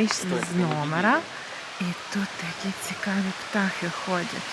Тут вийшли з номера, і тут такі цікаві птахи ходять.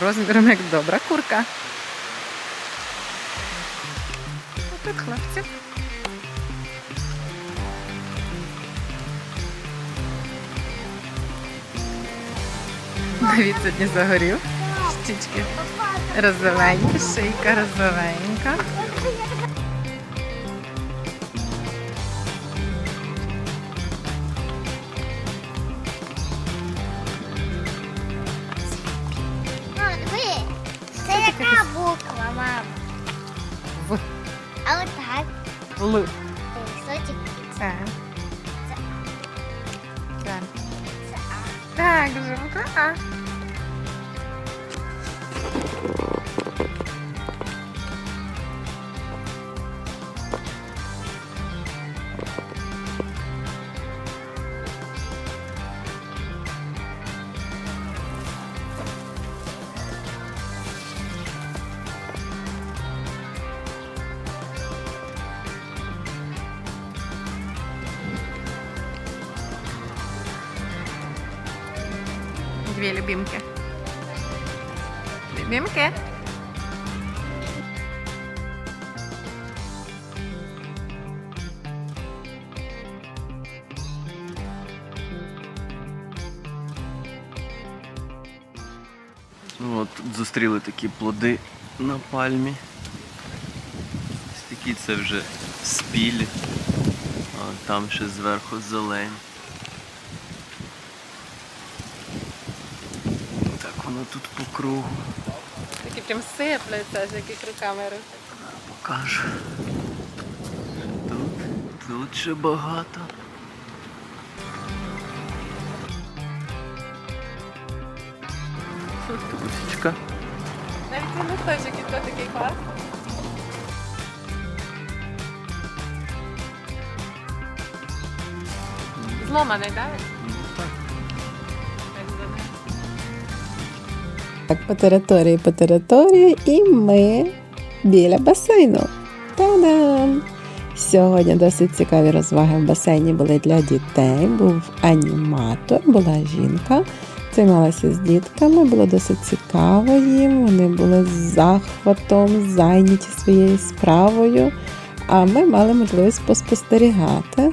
Розміром як добра курка. Отак хлопці. Давід сьогодні загорів. Щічки розовенькі, шийка розовенька. Це. Це Так. Це А. Так. А. Дві любимки. Любимки. Ну, от зустріли такі плоди на пальмі. Ось такі це вже спілі, а там ще зверху зелень. Воно тут по кругу. Такі прям сипляться, з яких руками. Покажу. Тут, тут ще багато. Тусічка. Навіть цей листочок і то такий клас. Зломаний, так? Так, по території, по території, і ми біля басейну. Та-дам! Сьогодні досить цікаві розваги в басейні були для дітей. Був аніматор, була жінка, займалася з дітками, було досить цікаво їм. Вони були з захватом, зайняті своєю справою. А ми мали можливість поспостерігати.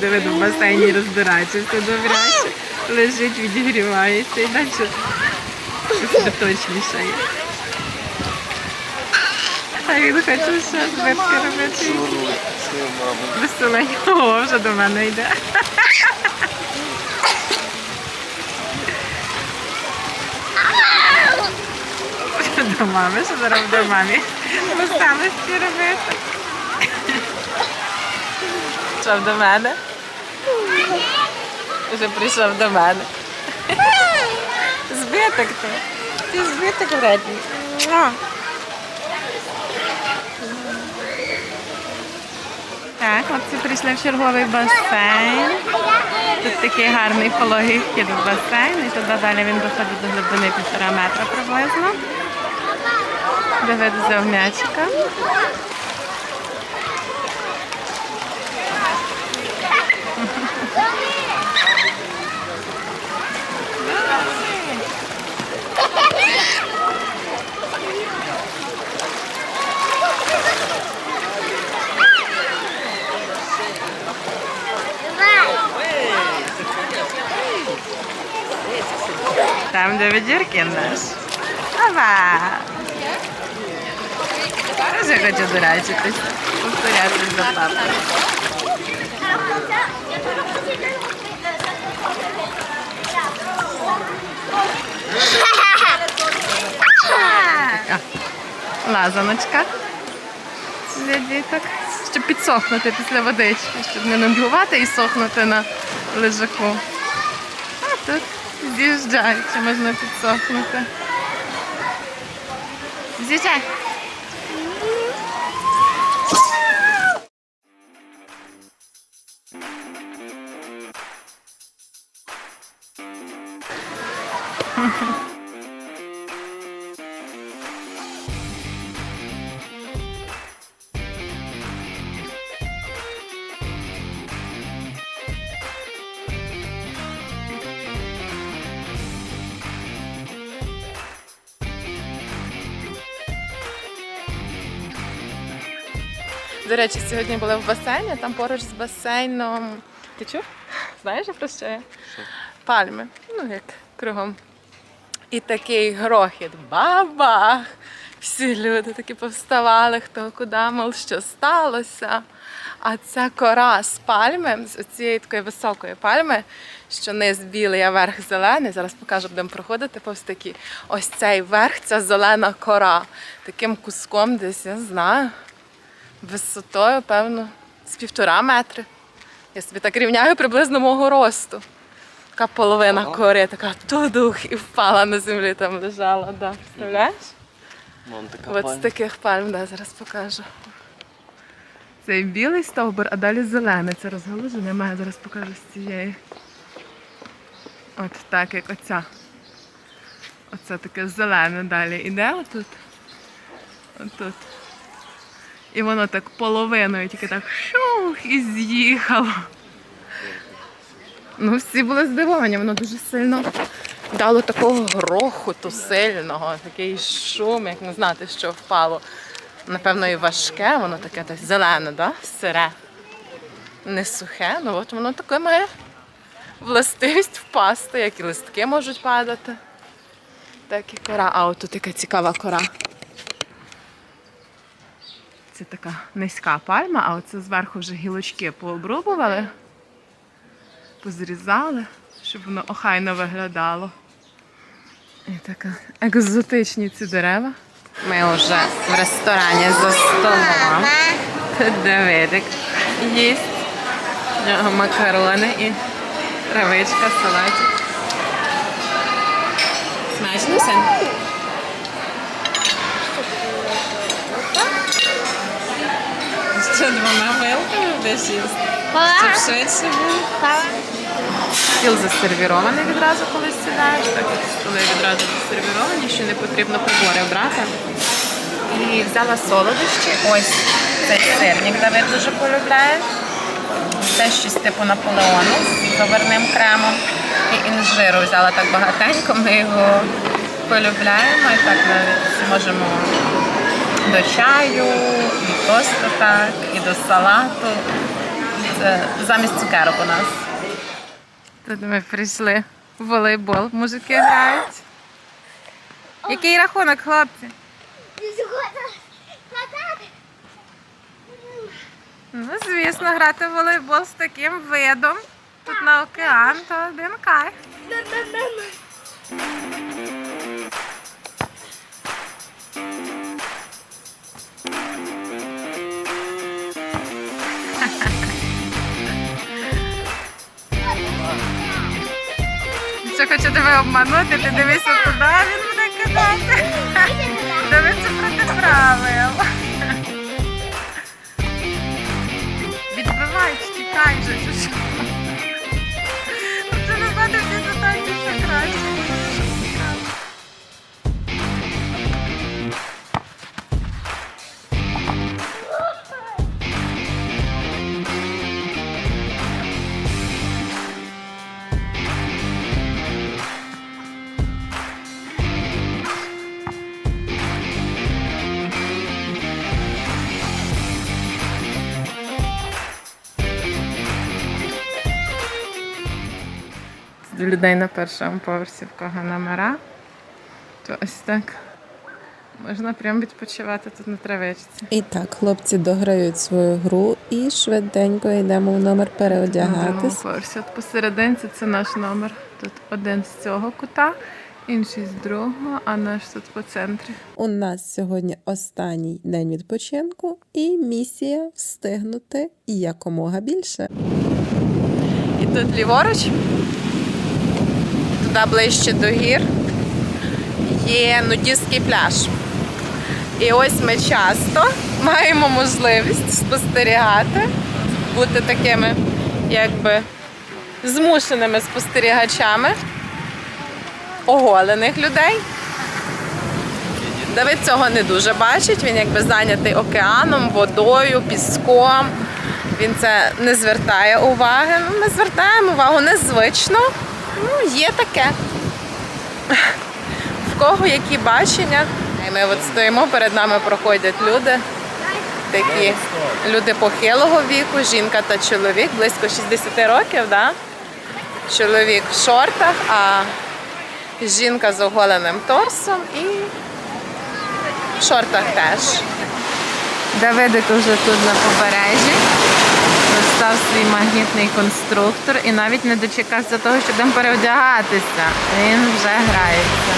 Давид в басейні розбирається, все добряче. Лежить, відігрівається і далі щось точніше є. А він хоче ще збитки робити. Веселенько, О, вже до мене йде. До мами, що зараз до мамі. Веселості робити. Прийшов до мене. Вже прийшов до мене. Збиток ти. Ти збиток вредний. Так, хлопці прийшли в черговий басейн. Тут такий гарний пологий вхід в басейн. І туди далі він доходить до глибини півтора метра приблизно. Давид взяв м'ячика. Там, наш. Ава! Дуже хочу дурачитись. повторяти за папою. Лазаночка для діток. Щоб підсохнути після водички, щоб не нудьгувати і сохнути на лежаку. А тут з'їжджаючи, можна підсохнути. З'їжджай. До речі, сьогодні були в басейні, там поруч з басейном. Ти чув? Знаєш, про що я? Пальми. Ну, як кругом. І такий грохіт. Бабах! Всі люди такі повставали, хто куди, мов що сталося. А ця кора з пальми, з цієї такої високої пальми, що низ білий, а верх зелений. Зараз покажу, будемо проходити повз такі. Ось цей верх, ця зелена кора. Таким куском десь, я знаю, висотою, певно, з півтора метри. Я собі так рівняю приблизно мого росту. Така половина кори, така тудух і впала на землі, там лежала. Да. Представляєш? Вон така От з таких пальм, да, зараз покажу. Цей білий стовбур, а далі зелений. Це розгалужене, маю зараз покажу з цієї. От так, як оця. Оце таке зелене далі іде отут. Отут. І воно так половиною тільки так шух і з'їхало. Ну, всі були здивовані, воно дуже сильно дало такого грохоту сильного, такий шум, як не знати, що впало. Напевно, і важке, воно таке десь зелене, да? сире. Не сухе, ну от воно таке має властивість впасти, як і листки можуть падати. Так і кора. А от тут яка цікава кора. Це така низька пальма, а оце зверху вже гілочки пообрубували, позрізали, щоб воно охайно виглядало. І така екзотичні ці дерева. Ми вже в ресторані за столом. Тут Давидик їсть. Макарони і травичка, салатик. Смачно син? Що двома вилками будеш їсти? Щоб швидше було. Стіл засервірований відразу, коли сідаєш, так як столи відразу засервіровані, що не потрібно прибори брати. І взяла солодощі. Ось цей сирник Давид дуже полюбляє. Це щось типу Наполеону з заварним кремом. І інжиру взяла так багатенько, ми його полюбляємо і так навіть можемо до чаю, і просто так, і до салату. Це замість цукерок у нас. Тут ми прийшли в волейбол, мужики грають. Який рахунок, хлопці? Ну, звісно, грати в волейбол з таким видом. Тут на океан, то один кайф. Хочу тебе обманути, ти дивися туди, він буде кидати. Дивиться проти правил. Відбивай, тікай же. Людей на першому поверсі, в кого номера, то ось так Можна прям відпочивати тут на травичці. І так, хлопці дограють свою гру і швиденько йдемо в номер переодягатись. От посерединці це наш номер. Тут один з цього кута, інший з другого, а наш тут по центрі. У нас сьогодні останній день відпочинку і місія встигнути якомога більше. І тут ліворуч, туди ближче до гір, є нудістський пляж. І ось ми часто маємо можливість спостерігати, бути такими якби змушеними спостерігачами оголених людей. Давид цього не дуже бачить, він якби зайнятий океаном, водою, піском. Він це не звертає уваги. Ми звертаємо увагу незвично. Ну, є таке. В кого які бачення. Ми от стоїмо, перед нами проходять люди. Такі люди похилого віку, жінка та чоловік, близько 60 років, да? чоловік в шортах, а жінка з оголеним торсом і в шортах теж. Давидик уже тут на побережжі. Достав свій магнітний конструктор і навіть не дочекався того, щоб там переодягатися. Він вже грається.